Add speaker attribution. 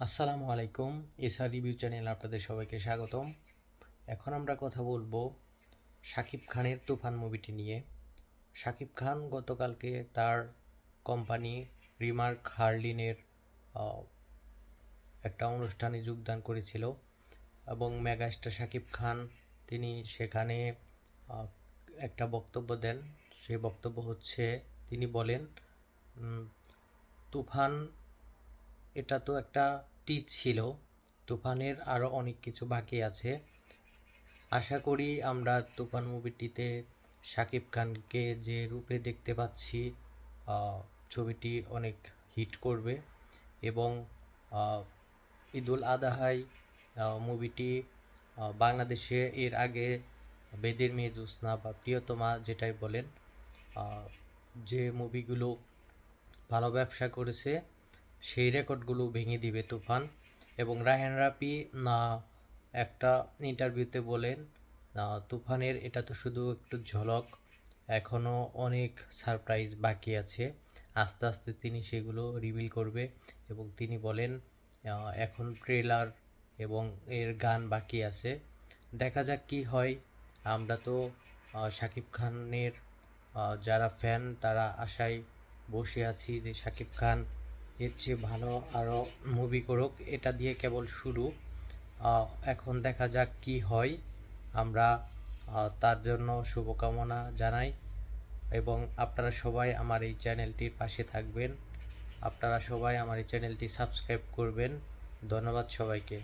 Speaker 1: আসসালামু আলাইকুম, SR review channel আপনাদের সবাইকে স্বাগতম। এখন আমরা কথা বলব শাকিব খানের তুফান মুভিটি নিয়ে। শাকিব খান গতকালকে তার কোম্পানি রিমার্ক হার্লিনের একটা অনুষ্ঠানে যোগদান করেছিল এবং মেগাস্টার শাকিব খান তিনি সেখানে একটা বক্তব্য দেন। সেই বক্তব্য হচ্ছে, তিনি বলেন তুফান এটা তো একটা টিচ ছিল। তুফানের আরও অনেক কিছু বাকি আছে। আশা করি আমরা তুফান মুভিটিতে শাকিব খানকে যে রূপে দেখতে পাচ্ছি ছবিটি অনেক হিট করবে এবং ঈদুল আদাহাই মুভিটি বাংলাদেশে এর আগে বেদের মেয়ে জ্যোৎস্না বা প্রিয়তমা যেটাই বলেন যে মুভিগুলো ভালো ব্যবসা করেছে সেই রেকর্ডগুলো ভেঙে দিবে তুফান। এবং রায়হান রাফি, না, একটা ইন্টারভিউতে বলেন তুফানের এটা তো শুধু একটু ঝলক এখনও অনেক সারপ্রাইজ বাকি আছে। আস্তে আস্তে তিনি সেগুলো রিভিল করবে এবং তিনি বলেন এখন ট্রেলার এবং এর গান বাকি আছে। দেখা যাক কি হয়। আমরা তো শাকিব খানের যারা ফ্যান তারা আশায় বসে আছি যে শাকিব খান এর চেয়ে ভালো আরও মুভি করুক, এটা দিয়ে কেবল শুরু। এখন দেখা যাক কি হয়। আমরা তার জন্য শুভকামনা জানাই এবং আপনারা সবাই আমার এই চ্যানেলটির পাশে থাকবেন। আপনারা সবাই আমার এই চ্যানেলটি সাবস্ক্রাইব করবেন। ধন্যবাদ সবাইকে।